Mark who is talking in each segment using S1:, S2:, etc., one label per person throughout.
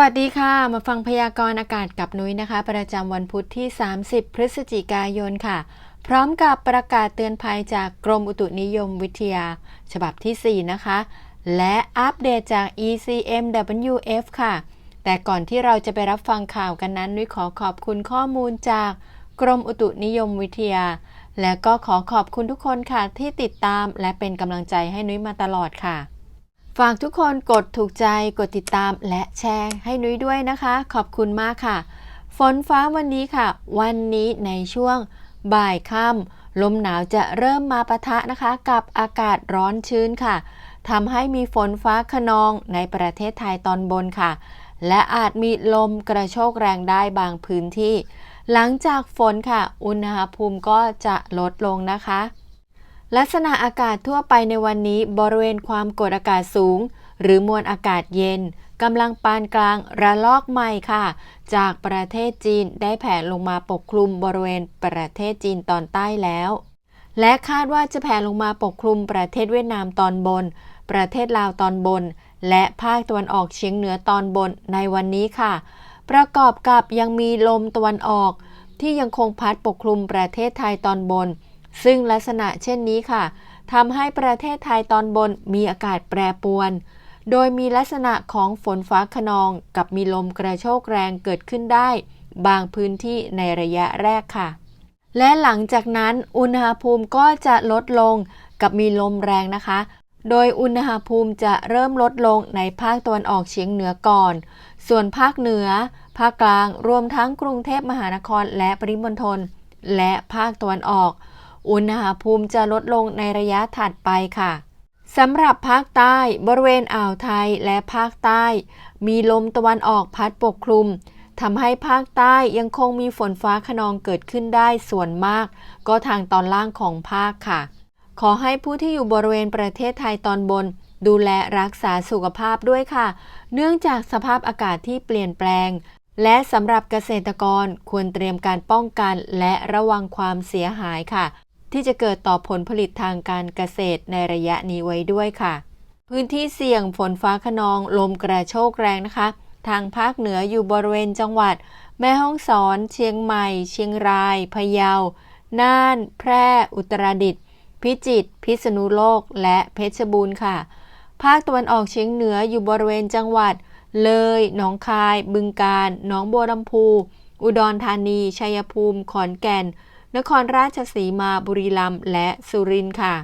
S1: วัสดีค่ะ มาฟังพยากรณ์อากาศกับนุ้ยนะคะ ประจำวันพุธที่ 30 พฤศจิกายนค่ะ พร้อมกับประกาศเตือนภัยจากกรมอุตุนิยมวิทยา ฉบับที่ 4 นะคะ และอัปเดตจาก ECMWF ค่ะ แต่ก่อนที่เราจะไปรับฟังข่าวกันนั้น นุ้ยขอขอบคุณข้อมูลจากกรมอุตุนิยมวิทยา และก็ขอขอบคุณทุกคนค่ะที่ติดตามและเป็นกำลังใจให้นุ้ยมาตลอดค่ะ ฝากทุกคนกดถูกใจกดติดตามและแชร์ให้นุ้ยด้วยนะคะ ขอบคุณมากค่ะ ฝนฟ้าวันนี้ค่ะ วันนี้ในช่วงบ่ายค่ำลมหนาวจะเริ่มมาปะทะนะคะ กับอากาศร้อนชื้นค่ะทำให้มีฝนฟ้าขนองในประเทศไทยตอนบนค่ะ และอาจมีลมกระโชกแรงได้บางพื้นที่ หลังจากฝนค่ะ อุณหภูมิก็จะลดลงนะคะ ลักษณะอากาศทั่วไปในวันนี้บริเวณความกดอากาศสูง หรือมวลอากาศเย็นกำลังปานกลางระลอกใหม่ค่ะ จากประเทศจีนได้แผ่ลงมาปกคลุมบริเวณประเทศจีนตอนใต้แล้ว และคาดว่าจะแผ่ลงมาปกคลุมประเทศเวียดนามตอนบน ประเทศลาวตอนบน และภาคตะวันออกเฉียงเหนือตอนบนในวันนี้ค่ะ ประกอบกับยังมีลมตะวันออก ที่ยังคงพัดปกคลุมประเทศไทยตอนบน ซึ่งลักษณะเช่นนี้ค่ะทำให้ประเทศไทยตอนบนมีอากาศแปรปรวน โดยมีลักษณะของฝนฟ้าขนองกับมีลมกระโชกแรงเกิดขึ้นได้ บางพื้นที่ในระยะแรกค่ะ และหลังจากนั้นอุณหภูมิก็จะลดลงกับมีลมแรงนะคะ โดยอุณหภูมิจะเริ่มลดลงในภาคตะวันออกเฉียงเหนือก่อน ส่วนภาคเหนือ ภาคกลางรวมทั้งกรุงเทพมหานครและปริมณฑลและภาคตะวันออก อุณหภูมิจะลดลงในระยะถัดไปค่ะสำหรับภาคใต้บริเวณอ่าวไทยและภาคใต้ มีลมตะวันออกพัดปกคลุมทำให้ภาคใต้ยังคงมีฝนฟ้าขนองเกิดขึ้นได้ส่วนมาก ก็ทางตอนล่างของภาคค่ะ ขอให้ผู้ที่อยู่บริเวณประเทศไทยตอนบน ดูแลรักษาสุขภาพด้วยค่ะ เนื่องจากสภาพอากาศที่เปลี่ยนแปลง และสำหรับเกษตรกรควรเตรียมการป้องกันและระวังความเสียหายค่ะ ที่จะเกิดต่อผลผลิตทางการเกษตรในระยะนี้ไว้ด้วยค่ะ พื้นที่เสี่ยงฝนฟ้าขนองลมกระโชกแรงนะคะ ทางภาคเหนืออยู่บริเวณจังหวัด แม่ฮ่องสอน เชียงใหม่ เชียงราย พะเยา น่าน แพร่ อุตรดิตถ์พิจิตรพิษณุโลก และเพชรบูรณ์ค่ะ ภาคตะวันออกเฉียงเหนืออยู่บริเวณจังหวัด เลย หนองคาย บึงกาฬหนองบัวลำพู อุดรธานี ชัยภูมิ ขอนแก่น นครราชสีมาบุรีรัมย์และสุรินทร์ค่ะ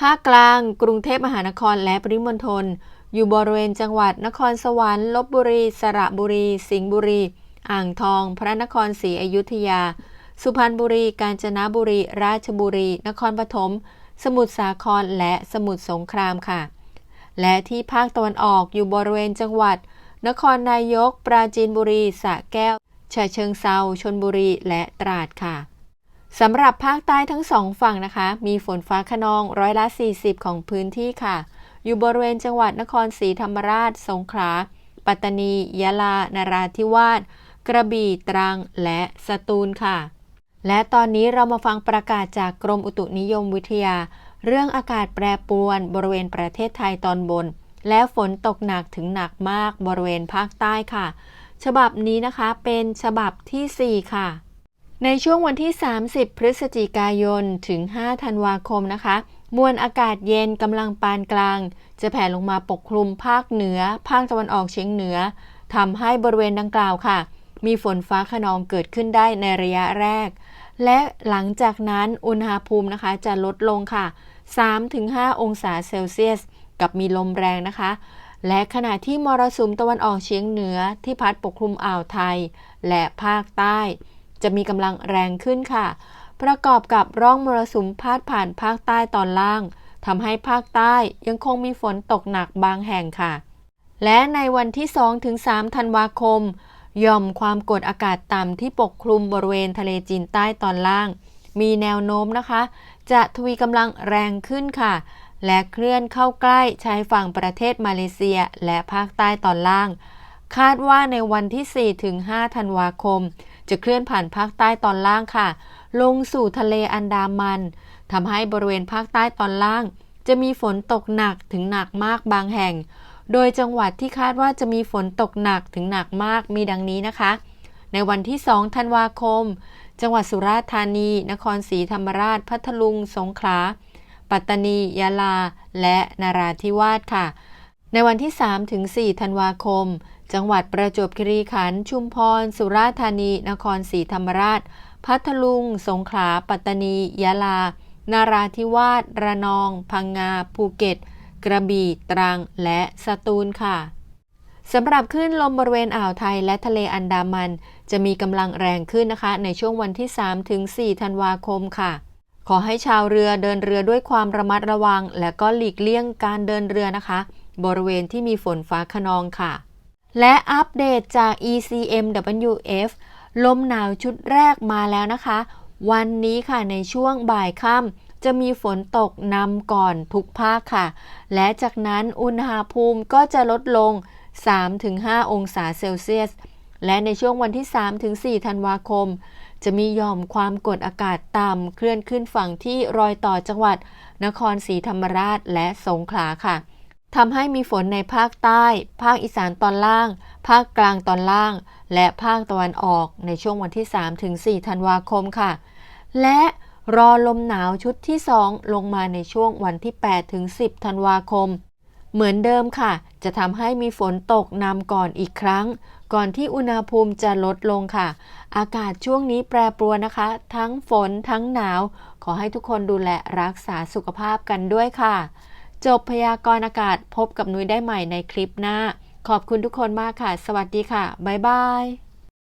S1: ภาคกลางกรุงเทพมหานครและปริมณฑลอยู่บริเวณจังหวัดนครสวรรค์ลบบุรี สระบุรี สิงห์บุรี อ่างทอง พระนครศรีอยุธยา สุพรรณบุรี กาญจนบุรี ราชบุรี นครปฐมสมุทรสาครและสมุทรสงครามค่ะ และที่ภาคตะวันออกอยู่บริเวณจังหวัด นครนายก ปราจีนบุรีสระแก้วฉะเชิงเซาชนบุรีและตราดค่ะ สำหรับภาคใต้ทั้งสองฝั่งนะคะ มีฝนฟ้าขนองร้อยละ 40 ของพื้นที่ค่ะ อยู่บริเวณจังหวัดนครศรีธรรมราช สงขลา ปัตตานี ยะลานราธิวาส กระบี่ ตรัง และสตูลค่ะ และตอนนี้เรามาฟังประกาศจากกรมอุตุนิยมวิทยา เรื่องอากาศแปรปรวนบริเวณประเทศไทยตอนบน และฝนตกหนักถึงหนักมากบริเวณภาคใต้ค่ะ ฉบับนี้นะคะเป็นฉบับทีสี่4 ค่ะ ในช่วงวันที่ 30 พฤศจิกายน ถึง 5 ธันวาคมนะคะ มวลอากาศเย็นกำลังปานกลาง จะแผ่ลงมาปกคลุมภาคเหนือ ภาคตะวันออกเฉียงเหนือทำให้บริเวณดังกล่าวค่ะ มีฝนฟ้าขนองเกิดขึ้นได้ในระยะแรก และหลังจากนั้นอุณหภูมินะคะจะลดลงค่ะ 3-5 องศาเซลเซียส กับมีลมแรงนะคะและขณะที่มรสุมตะวันออกเฉียงเหนือที่พัดปกคลุมอ่าวไทย และภาคใต้ จะมีกำลังแรงขึ้นค่ะ ประกอบกับร่องมรสุมพาดผ่านภาคใต้ตอนล่างทำให้ภาคใต้ยังคงมีฝนตกหนักบางแห่งค่ะ และในวันที่ 2-3 ธันวาคมย่อมความกดอากาศต่ำที่ปกคลุมบริเวณทะเลจีนใต้ตอนล่าง มีแนวโน้มนะคะ จะทวีกำลังแรงขึ้นค่ะ และเคลื่อนเข้าใกล้ชายฝั่งประเทศมาเลเซียและภาคใต้ตอนล่าง คาดว่าในวันที่ 4-5 ธันวาคม จะเคลื่อนผ่านภาคใต้ตอนล่างค่ะ ลงสู่ทะเลอันดามันทำให้บริเวณภาคใต้ตอนล่าง จะมีฝนตกหนักถึงหนักมากบางแห่ง โดยจังหวัดที่คาดว่าจะมีฝนตกหนักถึงหนักมากมีดังนี้นะคะ ในวันที่ 2 ธันวาคม จังหวัดสุราษฎร์ธานี นครศรีธรรมราช พัทลุง สงขลา ปัตตานี ยะลา และนาราธิวาสค่ะ ในวันที่3ถึง4ธันวาคม จังหวัดประจวบคีรีขันธ์ชุมพร สุราษฎร์ธานี นครศรีธรรมราช พัทลุง สงขลา ปัตตานี ยะลา นาราธิวาส ระนอง พังงา ภูเก็ต กระบี่ ตรัง และสตูลค่ะสำหรับคลื่นลมบริเวณอ่าวไทยและทะเลอันดามัน จะมีกำลังแรงขึ้นนะคะ ในช่วงวันที่ 3 ถึง 4 ธันวาคมค่ะ ขอให้ชาวเรือเดินเรือด้วยความระมัดระวัง และก็หลีกเลี่ยงการเดินเรือนะคะ บริเวณที่มีฝนฟ้าขนองค่ะ และอัปเดตจาก ECMWF ลมหนาวชุดแรกมาแล้วนะคะ วันนี้ค่ะในช่วงบ่ายค่ำจะมีฝนตกนำก่อนทุกภาคค่ะ และจากนั้นอุณหภูมิก็จะลดลง 3-5 องศาเซลเซียส และในช่วงวันที่ 3-4 ธันวาคม จะมีย่อมความกดอากาศต่ำเคลื่อนขึ้นฝั่งที่รอยต่อจังหวัด นครศรีธรรมราชและสงขลาค่ะ ทำให้มีฝนในภาคใต้ ภาคอีสานตอนล่าง ภาคกลางตอนล่าง และภาคตะวันออกในช่วงวันที่ 3-4 ธันวาคมค่ะ และรอลมหนาวชุดที่ 2 ลงมาในช่วงวันที่ 8-10 ธันวาคม เหมือนเดิมค่ะ จะทำให้มีฝนตกนำก่อนอีกครั้ง ก่อนที่อุณหภูมิจะลดลงค่ะ อากาศช่วงนี้แปรปรวนนะคะ ทั้งฝนทั้งหนาว ขอให้ทุกคนดูแลรักษาสุขภาพกันด้วยค่ะ จบพยากรณ์อากาศพบกับนุ้ยได้ใหม่ในคลิปหน้า ขอบคุณทุกคนมากค่ะ สวัสดีค่ะ บ๊ายบาย